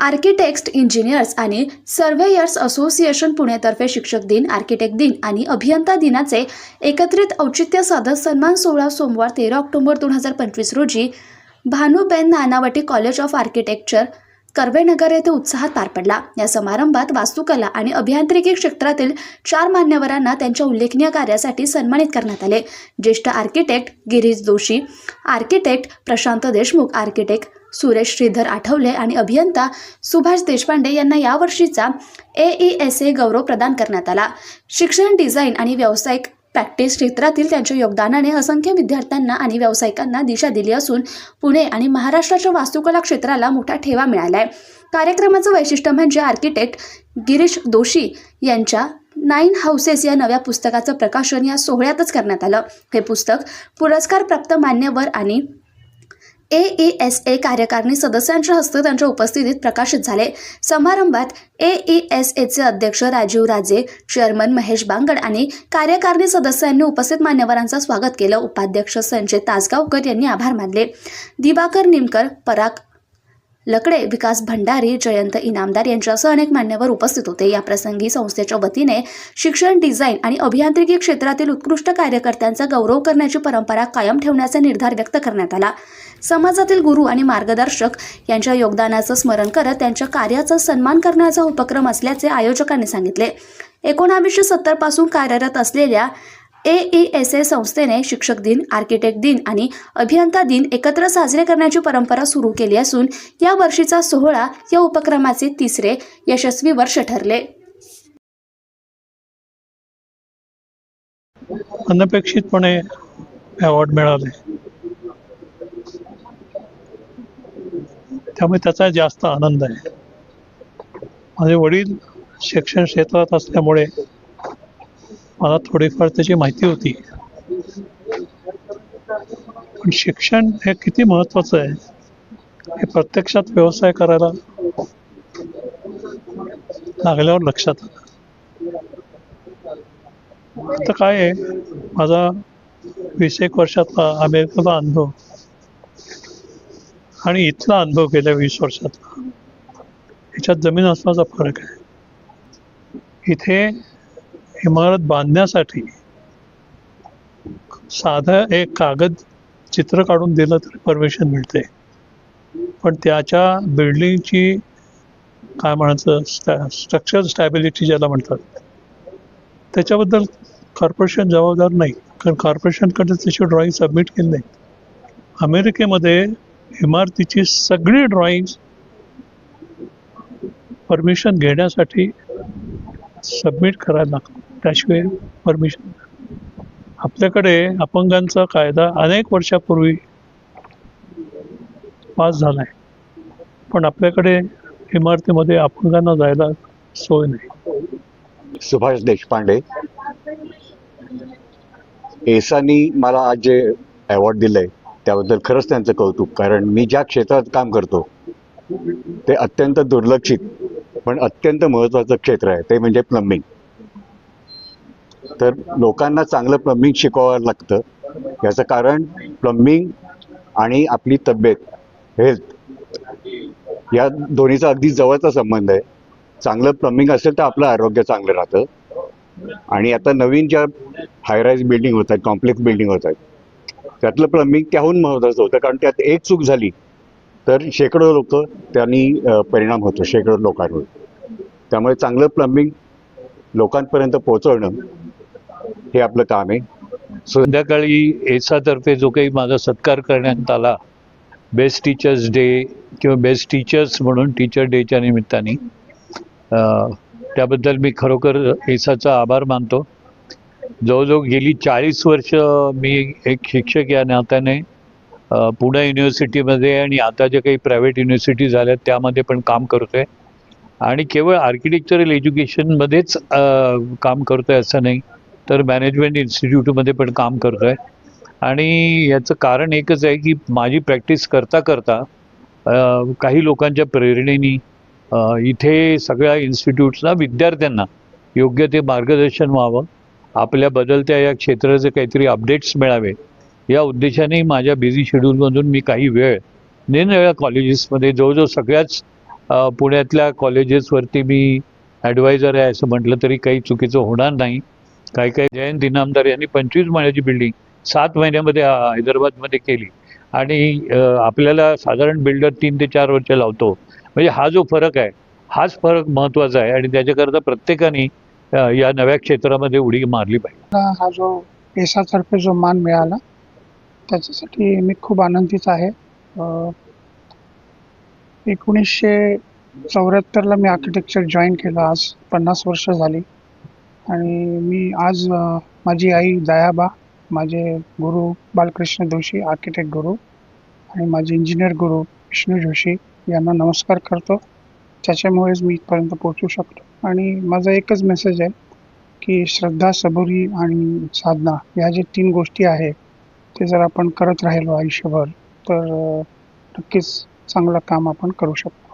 Architect engineers आणि सर्व्हेयर्स association पुणेतर्फे शिक्षक दिन आर्किटेक्ट दिन आणि अभियंता दिनाचे एकत्रित औचित्य साधत सन्मान सोहळा सोमवार तेरा ऑक्टोबर दोन हजार पंचवीस रोजी Bhanuben Nanavati college of architecture Karvenagar येथे उत्साहात पार पडला. या समारंभात वास्तुकला आणि अभियांत्रिकी क्षेत्रातील चार मान्यवरांना त्यांच्या उल्लेखनीय कार्यासाठी सन्मानित करण्यात आले. ज्येष्ठ architect Girish Joshi architect Prashant Deshmukh architect Suresh Shridhar Athavale आणि अभियंता सुभाष देशपांडे यांना यावर्षीचा ए ई एस ए गौरव प्रदान करण्यात आला. शिक्षण डिझाईन आणि व्यावसायिक प्रॅक्टिस क्षेत्रातील त्यांच्या योगदानाने असंख्य विद्यार्थ्यांना आणि व्यावसायिकांना दिशा दिली असून पुणे आणि महाराष्ट्राच्या वास्तुकला क्षेत्राला मोठा ठेवा मिळाला आहे कार्यक्रमाचं वैशिष्ट्य म्हणजे आर्किटेक्ट गिरीश दोशी यांच्या नाईन हाऊसेस या नव्या पुस्तकाचं प्रकाशन या सोहळ्यातच करण्यात आलं. हे पुस्तक पुरस्कारप्राप्त मान्यवर आणि ए ई एस ए कार्यकारिणी सदस्यांच्या हस्ते त्यांच्या उपस्थितीत प्रकाशित झाले. समारंभात ए ई एस एचे अध्यक्ष राजीव राजे चेअरमन महेश बांगड आणि कार्यकारिणी सदस्यांनी उपस्थित मान्यवरांचं स्वागत केलं. उपाध्यक्ष संजय तासगावकर यांनी आभार मानले. दिवाकर निमकर पराग लकडे विकास भंडारी जयंत इनामदार यांच्यासह अनेक मान्यवर उपस्थित होते. या प्रसंगी संस्थेच्या वतीने शिक्षण डिझाईन आणि अभियांत्रिकी क्षेत्रातील उत्कृष्ट कार्यकर्त्यांचा गौरव करण्याची परंपरा कायम ठेवण्याचा निर्धार व्यक्त करण्यात आला. समाजातील गुरु आणि मार्गदर्शक यांच्या योगदानाचं स्मरण करत त्यांच्या कार्याचा सन्मान करण्याचा उपक्रम असल्याचे आयोजकांनी सांगितले. एकोणावीसशे सत्तरपासून कार्यरत असलेल्या ए ई एस ए संस्थेने शिक्षक दिन आर्किटेक्ट दिन आणि अभियंता दिन एकत्र साजरे करण्याची परंपरा सुरू केली असून या वर्षीचा सोहळा या उपक्रमाचे तिसरे यशस्वी वर्ष ठरले. अनपेक्षितपणे अवॉर्ड मिळाले. त्यामुळे त्याचा जास्त आनंद आहे. माझे वडील शिक्षण क्षेत्रात असल्यामुळे मला थोडीफार त्याची माहिती होती. पण शिक्षण हे किती महत्वाचं आहे हे प्रत्यक्षात व्यवसाय करायला लागल्यावर लक्षात आलं. आता काय आहे माझा वीस एक वर्षातला अमेरिकेचा अनुभव आणि इथला अनुभव गेल्या वीस वर्षातला. ह्याच्यात जमीन असण्याचा फरक आहे. इथे इमारत बांधण्यासाठी साधा एक कागद चित्र काढून दिलं तरी परमिशन मिळते. पण त्याच्या बिल्डिंगची काय म्हणायचं स्टॅ स्ट्रक्चर स्टॅबिलिटी ज्याला म्हणतात त्याच्याबद्दल कॉर्पोरेशन जबाबदार नाही. कारण कॉर्पोरेशनकडे त्याची ड्रॉइंग सबमिट केली नाही. अमेरिकेमध्ये इमारतीची सगळी ड्रॉइंग परमिशन घेण्यासाठी सबमिट करायला लागतं त्याशिवाय परमिशन. आपल्याकडे अपंगांचा कायदा अनेक वर्षापूर्वी पास झाला आहे पण आपल्याकडे इमारतीमध्ये अपंगांना जायला सोय नाही. सुभाष देशपांडे एसानी मला आज जे अवॉर्ड दिले त्याबद्दल खरंच त्यांचं कौतुक. कारण मी ज्या क्षेत्रात काम करतो ते अत्यंत दुर्लक्षित पण अत्यंत महत्त्वाचं क्षेत्र आहे. ते म्हणजे प्लंबिंग तर लोकांना चांगलं प्लंबिंग शिकवावं लागतं. याचं कारण प्लंबिंग आणि आपली तब्येत हेल्थ या दोन्हीचा अगदी जवळचा संबंध आहे. चांगलं प्लंबिंग असेल तर आपलं आरोग्य चांगलं राहतं. आणि आता नवीन ज्या हायराईज बिल्डिंग होत आहेत कॉम्प्लेक्स बिल्डिंग होत आहेत त्यातलं प्लंबिंग त्याहून महत्त्वाचं होतं. कारण त्यात एक चूक झाली तर शेकडो लोक त्यांनी परिणाम होतो शेकडो लोकांवर. त्यामुळे चांगलं प्लंबिंग लोकांपर्यंत पोहोचवणं हे आपलं काम आहे. संध्याकाळी एसातर्फे जो काही माझा सत्कार करण्यात आला बेस्ट टीचर्स डे किंवा बेस्ट टीचर्स म्हणून टीचर डेच्या निमित्ताने त्याबद्दल मी खरोखर एसाचा आभार मानतो. जवळजवळ गेली चाळीस वर्ष मी एक शिक्षक या नात्याने पुणे युनिव्हर्सिटीमध्ये आणि आता जे काही प्रायव्हेट युनिव्हर्सिटी झाल्या त्यामध्ये पण काम करतोय. आणि केवळ आर्किटेक्चरल एज्युकेशनमध्येच काम काम करतोय असं नाही. तर मॅनेजमेंट इन्स्टिट्यूटमध्ये पण काम करतो आहे आणि याचं कारण एकच आहे की माझी प्रॅक्टिस करता करता काही लोकांच्या प्रेरणेनी इथे सगळ्या इन्स्टिट्यूट्सना विद्यार्थ्यांना योग्य ते मार्गदर्शन व्हावं. आपल्या बदलत्या या क्षेत्राचे काहीतरी अपडेट्स मिळावे. या उद्देशाने माझ्या बिझी शेड्यूलमधून मी काही वेळ निरनिळ्या कॉलेजेसमध्ये जवळजवळ सगळ्याच पुण्यातल्या कॉलेजेसवरती मी ॲडवायझर आहे असं म्हटलं तरी काही चुकीचं होणार नाही. काही काही जयंत इनामदार यांनी पंचवीस महिन्याची बिल्डिंग सात महिन्यामध्ये हैदराबादमध्ये केली. आणि आपल्याला साधारण बिल्डर तीन ते चार वर्ष लावतो. म्हणजे हा जो फरक आहे हाच फरक महत्त्वाचा आहे आणि त्याच्याकरता प्रत्येकाने या नव्या क्षेत्रामध्ये उडी मारली पाहिजे. हा जो पेशातर्फे जो मान मिळाला त्याच्यासाठी मी खूप आनंदीच आहे. एकोणीसशे चौऱ्याहत्तरला मी आर्किटेक्चर जॉईन केलं. आज पन्नास वर्ष झाली. आणि मी आज माझी आई दयाबा माझे गुरु बालकृष्ण जोशी आर्किटेक्ट गुरु आणि माझे इंजिनियर गुरु विष्णू जोशी यांना नमस्कार करतो. त्याच्यामुळेच मी इथपर्यंत पोहोचू शकतो. आणि माझा एकच मेसेज आहे की श्रद्धा सबुरी आणि साधना ह्या जे तीन गोष्टी आहेत ते जर आपण करत राहिलो आयुष्यभर तर नक्कीच चांगलं काम आपण करू शकतो.